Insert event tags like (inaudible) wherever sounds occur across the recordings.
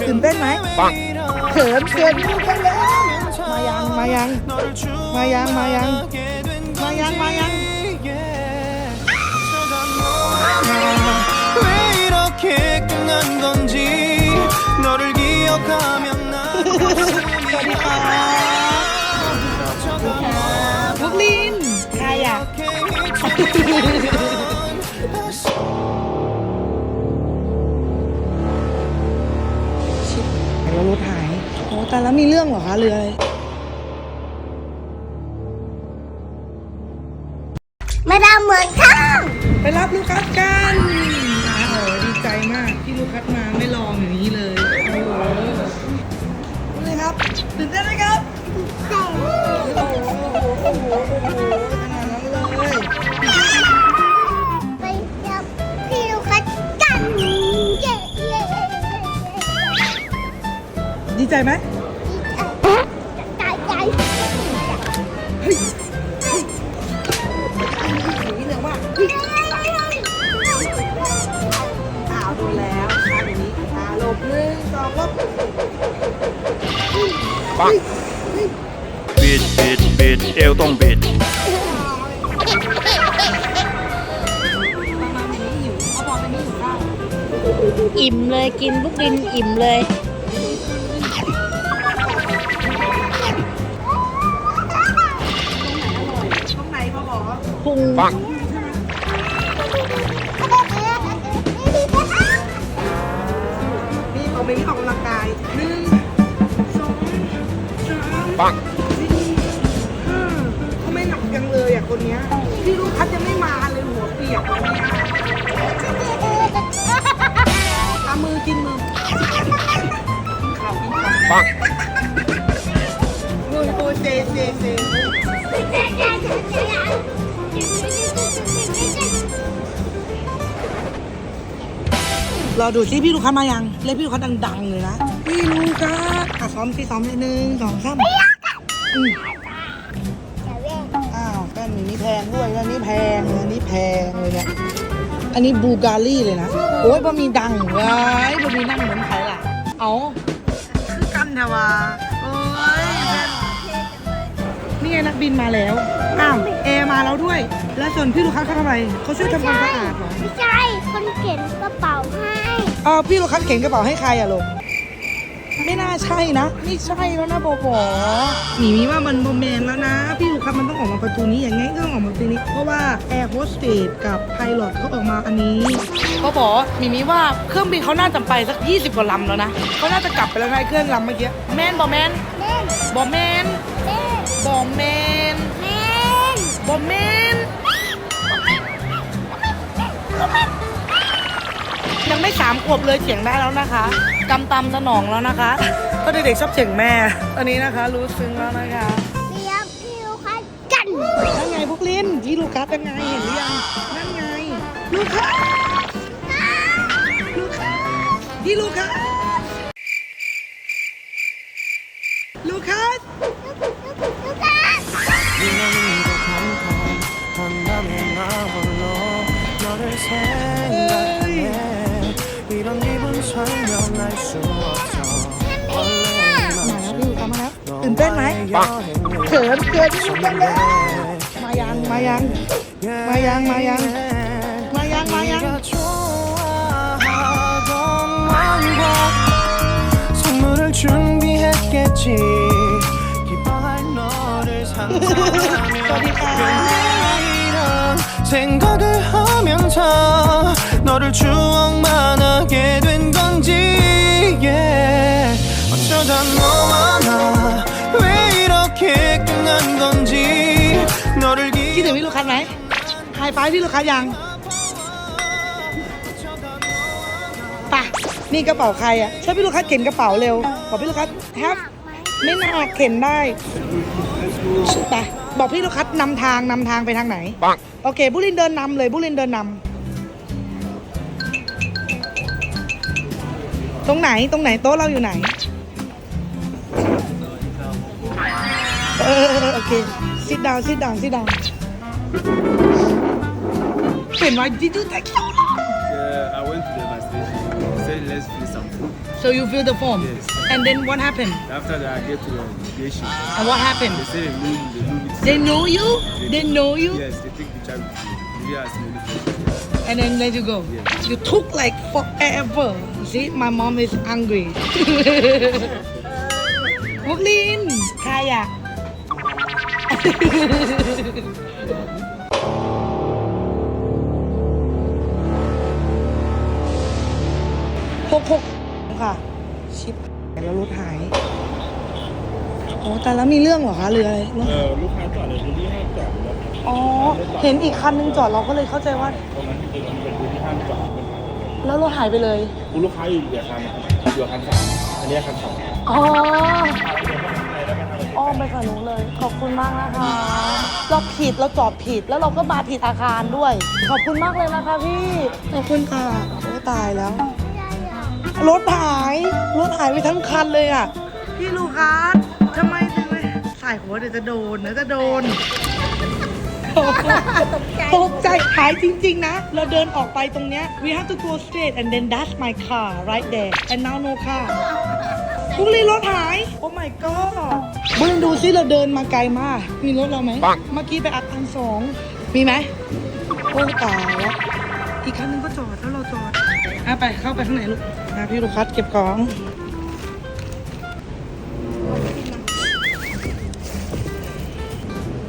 ตื่นเต้นไหม ปัง เขินเขินลูกกันแล้วมายังมายัง มายังมายัง มายังมายัง 왜 이렇게 끝난 건지 너를 기억하면 난 สวัสดีค่ะบุกลินใครอ่ะ ชิบ มีเรื่องเหรอคะเรืออะไรมาดามเหมือนข้างไปรับลูกคัสกันอ่าโอ้ดีใจมากที่ลูกคัสมาไม่ลองอย่างนี้เลยโอ้โหเลยครับตื่นเต้นไหมครับโอ้โหโอ้โหโอ้โหโอ้โหขนาดนั้นเลยไปจับพี่ลูกคัดกันเย้เย้ดีใจไหม สีเหลืองว่ะอ้าวดนแล้วชาอย่างนี้อ่าลบหนึ่งสองลบปัง บิดบิดบิดเอวต้องบิดอิ่มเลยกินลูกดินอิ่มเลย พุงปังนี่เขาไม่ได้ออกกำลังกายหนึ่งสองสามปังสี่ห้าเขาไม่หนักจังเลยอะคนเนี้ยพี่ลูกคัดยังไม่มาเลยหัวเปียกวันเนี้ยเอามือกินมือ รอดูซิพี่ลูกค้ามายังเรียกพี่ลูกค้าดังๆเลยนะ พี่ลูกค้าอะซ้อมสิซ้อมนิดนึงสองสามอืมอ้าวแป้นนี้แพงด้วยอันนี้แพงอันนี้แพงเลยเนี่ย อันนี้บูการีเลยนะ โอ้ยบะหมี่ดังเว้ยบะหมี่ดังเหมือนใครล่ะ เอาคือกันเถอะวะโอ้ยแป้นนี่ไงนักบินมาแล้วอ้าวแอร์มาแล้วด้วย แล้วส่วนพี่ลูกค้าเขาทำอะไรเขาช่วยทำความสะอาดเหรอ ไม่ใช่ คนเข็นกระเป๋าให้ เออพี่ลูกค้าเข็นกระเป๋าให้ใครอะลูกไม่น่าใช่นะ ไม่ใช่แล้วนะบอบอหมีมีว่ามันโมเมนแล้วนะ พี่ลูกค้ามันต้องออกมาประตูนี้อย่างไงก็ต้องออกมาประตูนี้ เพราะว่าแอร์โฮสเตสกับไพลอตเขาออกมาอันนี้บอบอหมีมีว่าเครื่องบินเขาน่าจะไปสัก 20กว่าลำแล้วนะเขาน่าจะกลับไปแล้วนะไอ้เครื่องลำเมื่อกี้แมนบอแมนเล่นบอแมนเล่นบอแมนเล่นบอแมน ยังไม่สามขวบเลยเถียงได้แล้วนะคะกำตำสนองแล้วนะคะ ก็เด็กๆชอบเถียงแม่ ตอนนี้นะคะ รู้ซึ้งแล้วนะคะเรียกพี่ลูกคัดกันนั่นไงพวกลินพี่ลูกัสยังไงเห็นหรือยังนั่นไงลูกัสลูกัสพี่ลูกัสลูกัสลูกคัด ตื่นเต้นไหม 여행을 เขินเขินพี่ลูกัสแล้วมายังมายัง มายังมายัง มายังมายัง 네가 좋아하던 왕과 선물을 준비했겠지 기뻐할 너를 상상하며 이런 생각을 하면서 너를 추억만 하게 คิดถึงพี่ลูกค้าไหมไฮไฟว์พี่ลูกค้ายังไป่ะนี่กระเป๋าใครอะช่วยพี่ลูกค้าเข็นกระเป๋าเร็วบอกพี่ลูกค้าแฮปไม่น่าเข็นได้ไปบอกพี่ลูกค้านำทางนำทางไปทางไหนปังโอเคบุรินเดินนำเลยบุรินเดินนำตรงไหนตรงไหนโต๊ะเราอยู่ไหนเออเออโอเค sit down sit down sit down เห็นไ Ben, why did you take your? long? Yeah, I went to the station. Said let's fill some form. So you fill the form? Yes. And then what happened? After that, I get to the station. And what happened? They say they know, they know me. They know you? They, they know you? Yes, they take the child with you. They ask me and then let you go. Yes. You took like forever. See, my mom is angry. (laughs) Brooklyn, Kaya. หกหกค่ะ ชิปแล้วรถหายโอ้แต่แล้วมีเรื่องเหรอคะเรืออะไรรถเออลูกค้าจอดในพื้นที่ห้ามจอดแล้วอ๋อ เห็นอีกคันนึงจอดเราก็เลยเข้าใจว่า ตรงนั้นคือมันเป็นพื้นที่ห้ามจอดเป็นทางเลยแล้วรถหายไปเลย คุณลูกค้าอยู่เดียวคันอยู่คันสามอันนี้คันสองอ๋อ อ้อมไปฝั่งนู้นเลย ขอบคุณมากนะคะ เราผิดเราจอดผิดแล้วเราก็มาผิดอาคารด้วย ขอบคุณมากเลยนะคะพี่ขอบคุณค่ะโอ้ตายแล้วรถหายรถหายไปทั้งคันเลยอะพี่ลูคัสทำไมถึงไม่ใส่หัวเดี๋ยวจะโดนเดี๋ยวจะโดนตกใจหายจริง ๆ นะ เราเดินออกไปตรงเนี้ย we have to go straight and then that's my car right there and now no car ทุเรียนรถหาย โอ้ my god เบิ้งดูซิเราเดินมาไกลมาก มีรถเราไหม เมื่อกี้ไปอัดพันสองมีไหมโอ้ตายอีกคันนึงก็จอดแล้วเราจอดอะไปเข้าไปข้างในลูกนะพี่ลูกคัสเก็บของ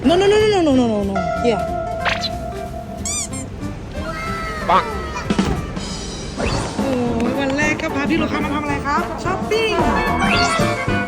โนโนโนโนโนโนโนเฮียปัง ครับพี่ลูกค้ามาทำอะไรครับช้อปปิ้ง